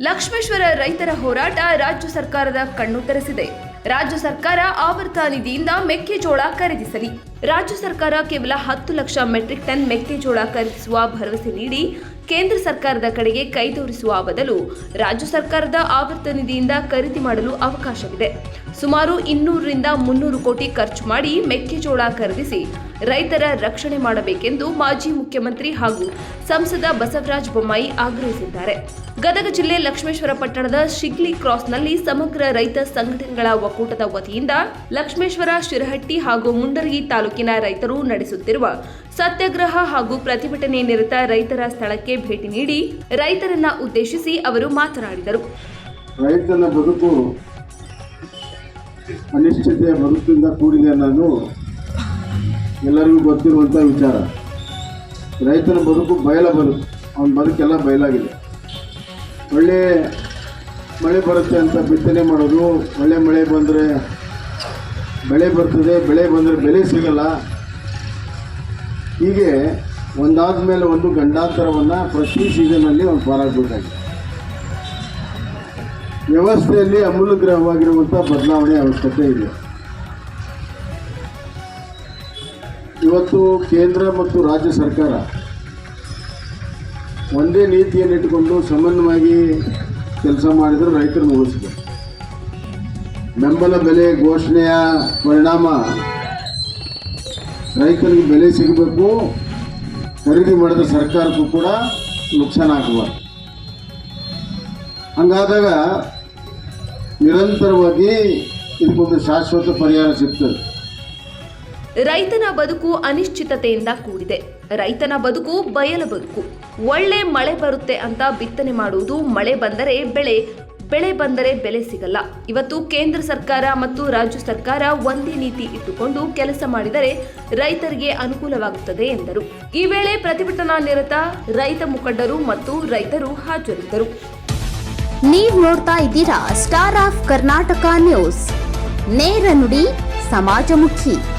ಲಕ್ಷ್ಮೇಶ್ವರ ರೈತರ ಹೋರಾಟ ರಾಜ್ಯ ಸರ್ಕಾರದ ಕಣ್ಣು ತೆರೆಸಿದೆ. ರಾಜ್ಯ ಸರ್ಕಾರ ಆವರ್ತ ನಿಧಿಯಿಂದ ಮೆಕ್ಕೆಜೋಳ ಖರೀದಿಸಲಿ. ರಾಜ್ಯ ಸರ್ಕಾರ ಕೇವಲ ಹತ್ತು ಲಕ್ಷ ಮೆಟ್ರಿಕ್ ಟನ್ ಮೆಕ್ಕೆಜೋಳ ಖರೀದಿಸುವ ಭರವಸೆ ನೀಡಿ ಕೇಂದ್ರ ಸರ್ಕಾರದ ಕಡೆಗೆ ಕೈ ತೋರಿಸುವ ಬದಲು ರಾಜ್ಯ ಸರ್ಕಾರದ ಆವರ್ತ ನಿಧಿಯಿಂದ ಖರೀದಿ ಮಾಡಲು ಅವಕಾಶವಿದೆ. ಸುಮಾರು ಇನ್ನೂರರಿಂದ ಮುನ್ನೂರು ಕೋಟಿ ಖರ್ಚು ಮಾಡಿ ಮೆಕ್ಕೆಜೋಳ ಖರೀದಿಸಿ ರೈತರ ರಕ್ಷಣೆ ಮಾಡಬೇಕೆಂದು ಮಾಜಿ ಮುಖ್ಯಮಂತ್ರಿ ಹಾಗೂ ಸಂಸದ ಬಸವರಾಜ ಬೊಮ್ಮಾಯಿ ಆಗ್ರಹಿಸಿದ್ದಾರೆ. ಗದಗ ಜಿಲ್ಲೆ ಲಕ್ಷ್ಮೇಶ್ವರ ಪಟ್ಟಣದ ಶಿಗ್ಲಿ ಕ್ರಾಸ್ನಲ್ಲಿ ಸಮಗ್ರ ರೈತ ಸಂಘಟನೆಗಳ ಒಕ್ಕೂಟದ ವತಿಯಿಂದ ಲಕ್ಷ್ಮೇಶ್ವರ, ಶಿರಹಟ್ಟಿ ಹಾಗೂ ಮುಂಡರಗಿ ತಾಲೂಕಿನ ರೈತರು ನಡೆಸುತ್ತಿರುವ ಸತ್ಯಾಗ್ರಹ ಹಾಗೂ ಪ್ರತಿಭಟನೆ ನಿರತ ರೈತರ ಸ್ಥಳಕ್ಕೆ ಭೇಟಿ ನೀಡಿ ರೈತರನ್ನ ಉದ್ದೇಶಿಸಿ ಅವರು ಮಾತನಾಡಿದರು. ರೈತನ ಬದುಕು ಅನಿಶ್ಚಿತೆಯ ಕೂಡಿದೆ ಅನ್ನೋದು ಎಲ್ಲರಿಗೂ ಗೊತ್ತಿರುವಂಥ ವಿಚಾರ. ರೈತನ ಬದುಕು ಬಯಲ ಬದುಕು. ಅವನ ಬದುಕೆಲ್ಲ ಬಯಲಾಗಿದೆ. ಒಳ್ಳೆ ಮಳೆ ಬರುತ್ತೆ ಅಂತ ಬಿತ್ತನೆ ಮಾಡೋದು, ಒಳ್ಳೆ ಮಳೆ ಬಂದರೆ ಬೆಳೆ ಬರ್ತದೆ, ಬೆಳೆ ಬಂದರೆ ಬೆಲೆ ಸಿಗಲ್ಲ. ಹೀಗೆ ಒಂದಾದ ಮೇಲೆ ಒಂದು ಗಂಡಾಂತರವನ್ನು ಪ್ರತಿ ಸೀಸನಲ್ಲಿ ಒಂದು ಪಾರಾಗಬೇಕಾಗಿದೆ ವ್ಯವಸ್ಥೆಯಲ್ಲಿ ಅಮೂಲಗ್ರಹವಾಗಿರುವಂಥ ಬದಲಾವಣೆ ಅವಶ್ಯಕತೆ ಇದೆ. ಇವತ್ತು ಕೇಂದ್ರ ಮತ್ತು ರಾಜ್ಯ ಸರ್ಕಾರ ಒಂದೇ ನೀತಿಯನ್ನು ಇಟ್ಟುಕೊಂಡು ಸಮನ್ವಯವಾಗಿ ಕೆಲಸ ಮಾಡಿದರೆ ರೈತರು ಮುಗಿಸಿದೆ ಬೆಂಬಲ ಬೆಲೆ ಘೋಷಣೆಯ ಪರಿಣಾಮ ರೈತರಿಗೆ ಬೆಲೆ ಸಿಗಬೇಕು, ಖರೀದಿ ಮಾಡಿದ ಸರ್ಕಾರಕ್ಕೂ ಕೂಡ ನುಕ್ಸಾನ ಆಗಬಾರ್ದು. ಹಂಗಾದಾಗ ನಿರಂತರವಾಗಿ ಇದಕ್ಕೊಂದು ಶಾಶ್ವತ ಪರಿಹಾರ ಸಿಗ್ತದೆ. ರೈತನ ಬದುಕು ಅನಿಶ್ಚಿತತೆಯಿಂದ ಕೂಡಿದೆ. ರೈತನ ಬದುಕು ಬಯಲ ಬದುಕು. ಒಳ್ಳೆ ಮಳೆ ಬರುತ್ತೆ ಅಂತ ಬಿತ್ತನೆ ಮಾಡುವುದು ಮಳೆ ಬಂದರೆ ಬೆಳೆ ಬೆಳೆ ಬಂದರೆ ಬೆಲೆ ಸಿಗಲ್ಲ. ಇವತ್ತು ಕೇಂದ್ರ ಸರ್ಕಾರ ಮತ್ತು ರಾಜ್ಯ ಸರ್ಕಾರ ಒಂದೇ ನೀತಿ ಇಟ್ಟುಕೊಂಡು ಕೆಲಸ ಮಾಡಿದರೆ ರೈತರಿಗೆ ಅನುಕೂಲವಾಗುತ್ತದೆ ಎಂದರು. ಈ ವೇಳೆ ಪ್ರತಿಭಟನಾ ನಿರತ ರೈತ ಮುಖಂಡರು ಮತ್ತು ರೈತರು ಹಾಜರಿದ್ದರು. ನೀವು ನೋಡ್ತಾ ಇದ್ದೀರಾ ಸ್ಟಾರ್ ಆಫ್ ಕರ್ನಾಟಕ ನ್ಯೂಸ್ ನೇರ ನುಡಿ, ಸಮಾಜಮುಖಿ.